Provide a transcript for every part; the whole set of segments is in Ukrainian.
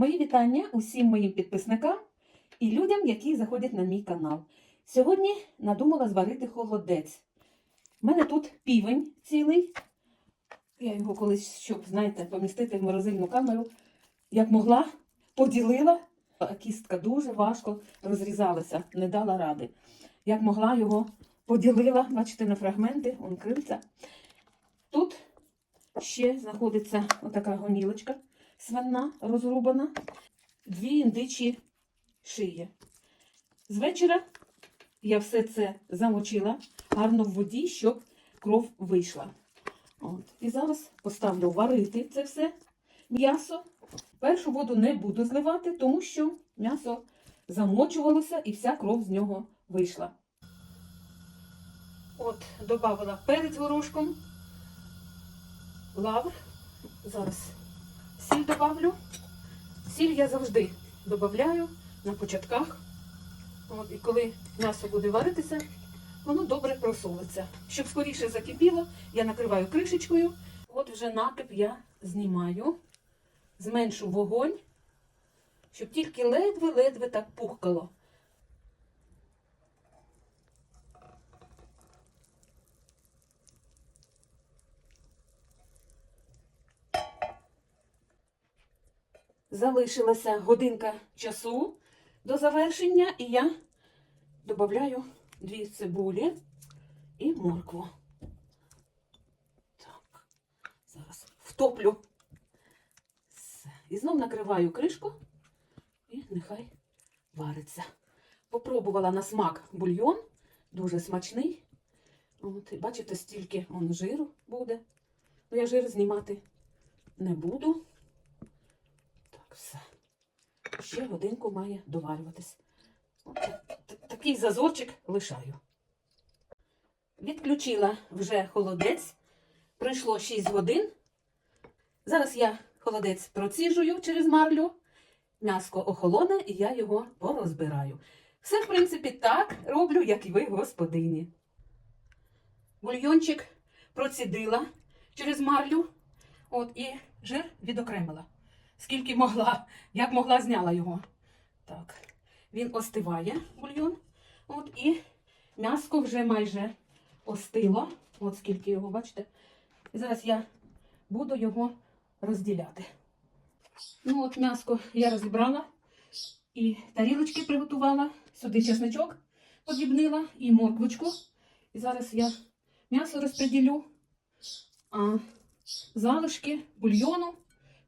Мої вітання усім моїм підписникам і людям, які заходять на мій канал. Сьогодні надумала зварити холодець. У мене тут півень цілий. Я його колись, щоб, знаєте, помістити в морозильну камеру, як могла, поділила. Кістка дуже важко розрізалася, не дала ради. Як могла його поділила, бачите, на фрагменти, он крильця. Тут ще знаходиться отака гонілочка свина розрубана, дві індичі шиї. З вечора я все це замочила гарно в воді, щоб кров вийшла. От. І зараз поставлю варити це все м'ясо. Першу воду не буду зливати, тому що м'ясо замочувалося і вся кров з нього вийшла. От, додавала перець горошком, лавр. Зараз сіль добавлю. Сіль я завжди додаю на початках. От, і коли м'ясо буде варитися, воно добре просолиться. Щоб скоріше закипіло, я накриваю кришечкою. От вже накип я знімаю, зменшу вогонь, щоб тільки ледве-ледве так пухкало. Залишилася годинка часу до завершення, і я додаю дві цибулі і моркву. Так, зараз втоплю. Все. І знов накриваю кришку і нехай вариться. Попробувала на смак бульйон, дуже смачний. От, бачите, стільки он жиру буде. Ну, я жир знімати не буду. Все. Ще годинку має доварюватись. Такий зазорчик лишаю. Відключила вже холодець. Пройшло 6 годин. Зараз я холодець проціжую через марлю. М'яско охолоне, і я його порозбираю. Все, в принципі, так роблю, як і ви, господині. Бульйончик процідила через марлю. От і жир відокремила. Скільки могла, як могла, зняла його. Так, він остиває, бульйон. От і м'яско вже майже остило. От скільки його, бачите. І зараз я буду його розділяти. Ну, от м'яско я розібрала і тарілочки приготувала. Сюди чесничок подрібнила і морквочку. І зараз я м'ясо розподілю, а залишки бульйону,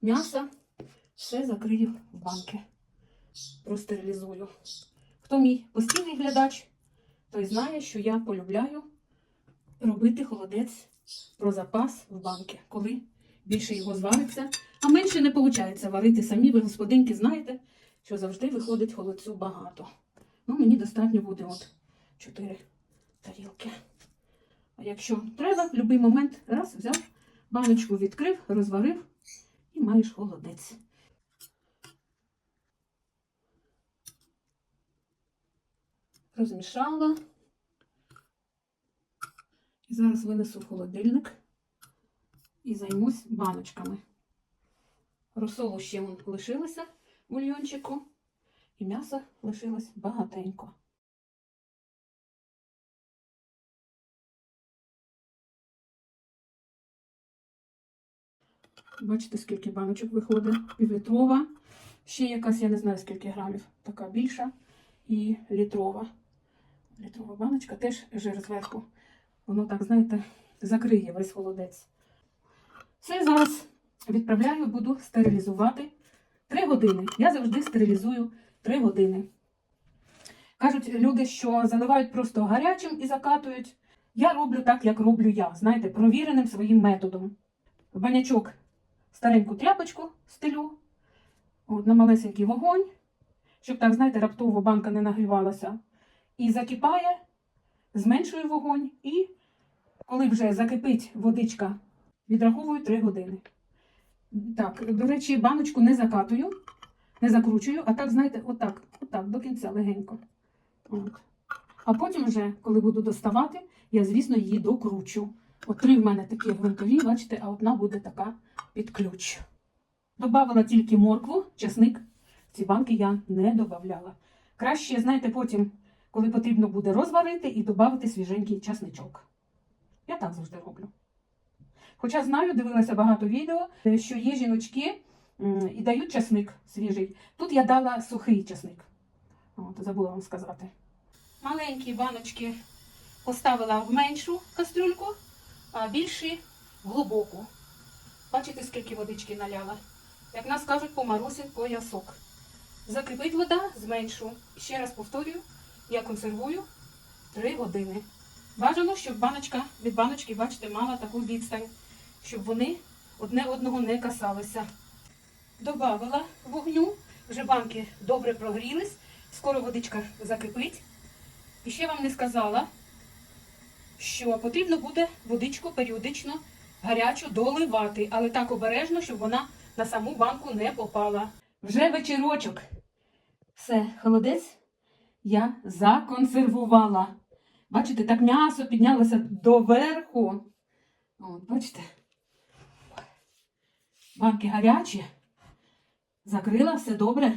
м'яса все закрию в банки. Простерилізую. Хто мій постійний глядач, той знає, що я полюбляю робити холодець про запас в банки, коли більше його звариться. А менше не виходить варити самі. Ви, господинки, знаєте, що завжди виходить холодцю багато. Ну, мені достатньо буде от 4 тарілки. А якщо треба, в будь-який момент раз взяв, баночку відкрив, розварив і маєш холодець. Розмішала. І зараз винесу холодильник і займусь баночками. Розсолу ще вон лишилося в бульйончику, і м'яса лишилось багатенько. Бачите, скільки баночок виходить? Півлітрова. Ще якась, я не знаю, скільки грамів, така більша і літрова. Літрова баночка, теж жир зверху. Воно так, знаєте, закриє весь холодець. Все зараз відправляю, буду стерилізувати 3 години. Я завжди стерилізую 3 години. Кажуть люди, що заливають просто гарячим і закатують. Я роблю так, як роблю я, знаєте, провіреним своїм методом. В банячок стареньку тряпочку стелю, от, на малесенький вогонь, щоб так, знаєте, раптово банка не нагрівалася. І закипає, зменшую вогонь, і коли вже закипить водичка, відраховую 3 години. Так, до речі, баночку не закатую, не закручую, а так, знаєте, отак, отак, до кінця легенько. От. А потім вже, коли буду доставати, я, звісно, її докручу. От три в мене такі гвинтові, бачите, а одна буде така під ключ. Добавила тільки моркву, чесник. Ці банки я не додавала. Краще, знаєте, потім, коли потрібно буде розварити і додати свіженький часничок. Я так завжди роблю. Хоча знаю, дивилася багато відео, що є жіночки і дають часник свіжий. Тут я дала сухий часник. От, забула вам сказати. Маленькі баночки поставила в меншу кастрюльку, а більші в глибоку. Бачите, скільки водички наляла? Як нас кажуть, по Марусин поясок. Закипить вода, зменшу. Ще раз повторюю, я консервую 3 години. Бажано, щоб баночка від баночки, бачите, мала таку відстань, щоб вони одне одного не касалися. Добавила вогню, вже банки добре прогрілись, скоро водичка закипить. І ще вам не сказала, що потрібно буде водичку періодично гарячу доливати, але так обережно, щоб вона на саму банку не попала. Вже вечірочок. Все, холодець я законсервувала. Бачите, так м'ясо піднялося доверху. От, бачите? Банки гарячі. Закрила все добре.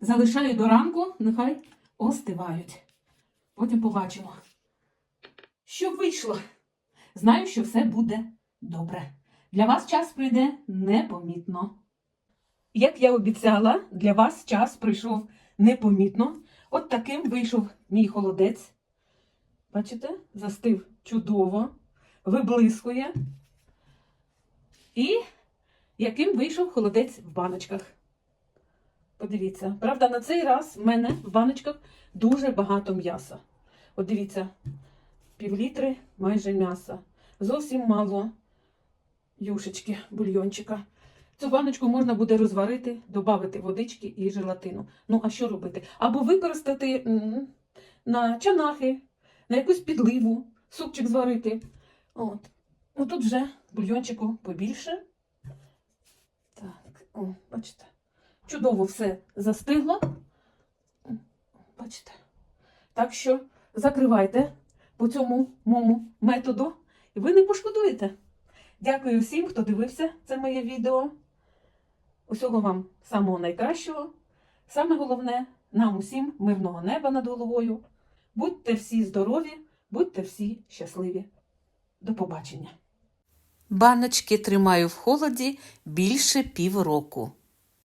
Залишаю до ранку, нехай остивають. Потім побачимо, що вийшло. Знаю, що все буде добре. Для вас час прийде непомітно. Як я обіцяла, для вас час прийшов непомітно. От таким вийшов мій холодець. Бачите, застив чудово, виблискує. І яким вийшов холодець в баночках. Подивіться. Правда, на цей раз в мене в баночках дуже багато м'яса. От дивіться, півлітри майже м'яса. Зовсім мало юшечки, бульйончика. Цю баночку можна буде розварити, додати водички і желатину. Ну, а що робити? Або використати на чанахи, на якусь підливу, супчик зварити. От. Ну вже бульйончику побільше. Так, о, бачите. Чудово все застигло. Бачите. Так що закривайте по цьому моєму методу, і ви не пошкодуєте. Дякую всім, хто дивився це моє відео. Усього вам самого найкращого. Саме головне, нам усім мирного неба над головою. Будьте всі здорові, будьте всі щасливі. До побачення. Баночки тримаю в холоді більше півроку.